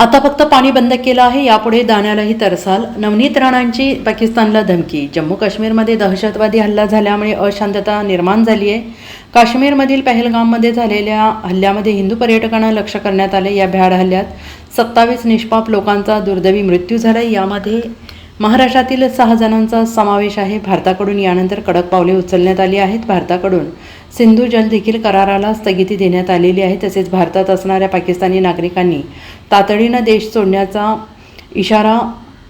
आता फक्त पाणी बंद केलं आहे यापुढे दाण्यालाही तरसाल. नवनीत राणांची पाकिस्तानला धमकी जम्मू काश्मीरमध्ये दहशतवादी हल्ला झाल्यामुळे अशांतता निर्माण झाली आहे. काश्मीरमधील पहलगाममध्ये झालेल्या हल्ल्यामध्ये हिंदू पर्यटकांना लक्ष करण्यात आले या भ्याड हल्ल्यात. सत्तावीस निष्पाप लोकांचा दुर्दैवी मृत्यू झाला यामध्ये महाराष्ट्रातील सहा जणांचा समावेश आहे. भारताकडून यानंतर कडक पावले उचलण्यात आली आहेत. भारताकडून सिंधू जल देखील कराराला स्थगिती देण्यात आलेली आहे तसेच भारतात असणाऱ्या पाकिस्तानी नागरिकांनी तातडीनं देश सोडण्याचा इशारा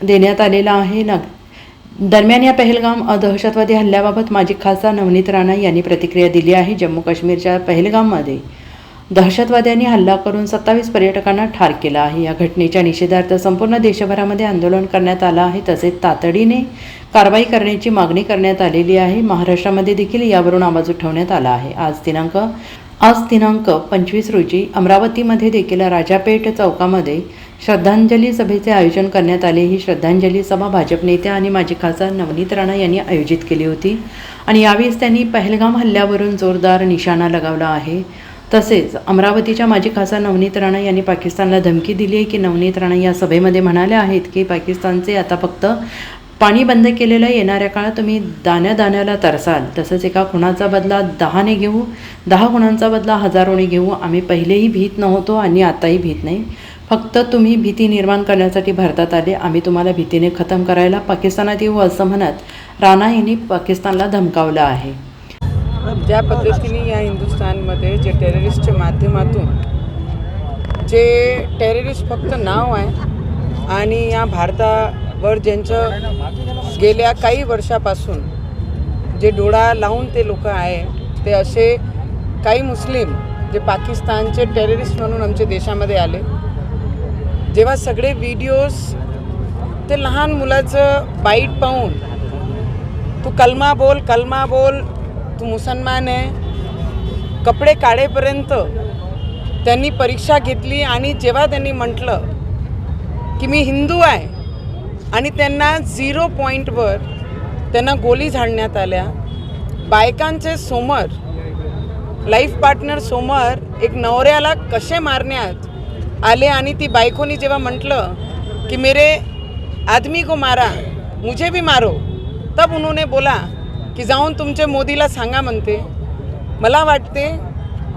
देण्यात आलेला आहे. ना दरम्यान या पहलगाम दहशतवादी हल्ल्याबाबत माजी खासदार नवनीत राणा यांनी प्रतिक्रिया दिली आहे. जम्मू काश्मीरच्या पहलगाममध्ये दहशतवाद्यांनी हल्ला करून सत्तावीस पर्यटकांना ठार केला आहे. या घटनेच्या निषेधार्थ संपूर्ण देशभरामध्ये आंदोलन करण्यात आलं आहे तसेच तातडीने कारवाई करण्याची मागणी करण्यात आलेली आहे. महाराष्ट्रामध्ये देखील यावरून आवाज उठवण्यात आला आहे. आज दिनांक आज दिनांक पंचवीस रोजी अमरावतीमध्ये देखील राजापेठ चौकामध्ये श्रद्धांजली सभेचे आयोजन करण्यात आले. ही श्रद्धांजली सभा भाजप नेत्या आणि माजी खासदार नवनीत राणा यांनी आयोजित केली होती आणि यावेळेस त्यांनी पहलगाम हल्ल्यावरून जोरदार निशाणा लगावला आहे. तसेच अमरावतीच्या माजी खासदार नवनीत राणा यांनी पाकिस्तानला धमकी दिली आहे की नवनीत राणा या सभेमध्ये म्हणाल्या आहेत की पाकिस्तानचे आता फक्त पाणी बंद केलेलं येणाऱ्या काळात तुम्ही दाण्या दाण्याला तरसाल. तसंच एका खुणाचा बदला दहाने घेऊ दहा खुणांचा बदला हजारोने घेऊ. आम्ही पहिलेही भीत नव्हतो आणि आताही भीत नाही. फक्त तुम्ही भीती निर्माण करण्यासाठी भारतात आले. आम्ही तुम्हाला भीतीने खतम करायला पाकिस्तानात येऊ असं म्हणत राणा यांनी पाकिस्तानला धमकावलं आहे. ज्या पद्धतीने या हिंदुस्थानमध्ये जे टेररिस्टच्या माध्यमातून जे टेररिस्ट फक्त नाव आहे आणि या भारतावर ज्यांचं गेल्या काही वर्षापासून जे डोळा लावून ते लोक आहे ते असे काही मुस्लिम जे पाकिस्तानचे टेररिस्ट म्हणून आमच्या देशामध्ये आले. जेव्हा सगळे व्हिडिओज ते लहान मुलाचं बाईट पाहून तू कलमा बोल कलमा बोल तू मुसलमान आहे. कपडे काढेपर्यंत त्यांनी परीक्षा घेतली आणि जेव्हा त्यांनी म्हटलं की मी हिंदू आहे आणि त्यांना झिरो पॉईंटवर त्यांना गोली झाडण्यात आल्या बायकांचे समोर लाईफ पार्टनर समोर एक नवऱ्याला कसे मारण्यात आले आणि ती बायकोनी जेव्हा म्हटलं की मेरे आदमी को मारा मुझे भी मारो तब उन्होंने बोला की जाऊन तुमच्या मोदीला सांगा म्हणते. मला वाटते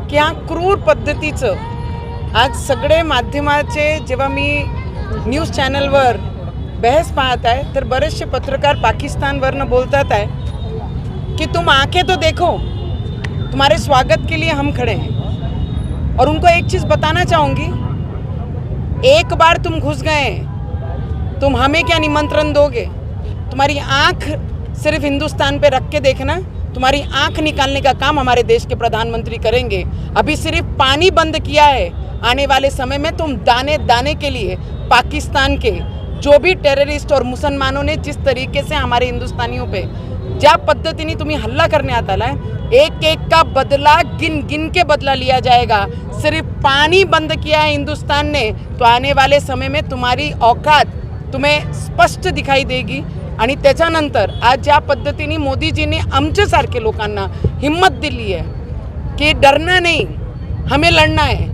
की हा क्रूर पद्धतीचं आज सगळे माध्यमाचे जेव्हा मी न्यूज चॅनलवर बहस पाहत आहे तर बरेचसे पत्रकार पाकिस्तानवरनं बोलतात आहे कि तुम आंखें तो देखो तुम्हारे स्वागत के लिए हम खड़े हैं. और उनको एक चीज़ बताना चाहूँगी एक बार तुम घुस गए तुम हमें क्या निमंत्रण दोगे? तुम्हारी आंख सिर्फ़ हिंदुस्तान पे रख के देखना, तुम्हारी आँख निकालने का काम हमारे देश के प्रधानमंत्री करेंगे। अभी सिर्फ़ पानी बंद किया है, आने वाले समय में तुम दाने दाने के लिए, पाकिस्तान के, जो भी टेररिस्ट और मुसलमानों ने जिस तरीके से हमारे हिंदुस्तानियों पे ज्या पद्धतीने तुम्ही हल्ला करण्यात आला है एक एक का बदला गिन गिन के बदला लिया जाएगा। सिर्फ़ पानी बंद किया है हिंदुस्तान ने तो आने वाले समय में तुम्हारी औकात तुम्हें स्पष्ट दिखाई देगी। आणि त्याच्यानंतर आज ज्या पद्धतीने मोदीजींनी आमच्यासारखे लोकांना हिम्मत दिली आहे की डरना नाही हमें लढना आहे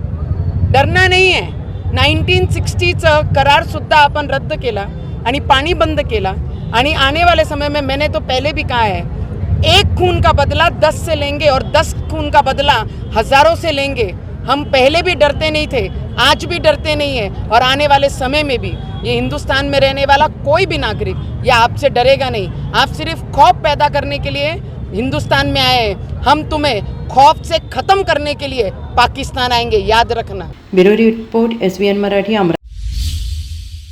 डरना नाही आहे. नाईन्टीन सिक्स्टीचं करारसुद्धा आपण रद्द केला आणि पाणी बंद केला आणि आने वाले समय में मैंने तो पहले भी कहा है एक खून का बदला दस से लेंगे और दस खून का बदला हजारों से लेंगे. हम पहले भी डरते नहीं थे, आज भी डरते नहीं है और आने वाले समय में भी। ये हिंदुस्तान में रहने वाला कोई भी नागरिक, ये आपसे डरेगा नहीं। आप सिर्फ़ खौफ पैदा करने के लिए हिंदुस्तान में आए हैं। हम तुम्हें खौफ से ख़त्म करने के लिए पाकिस्तान आएँगे, याद रखना। Bureau report S Marathi, Amravati.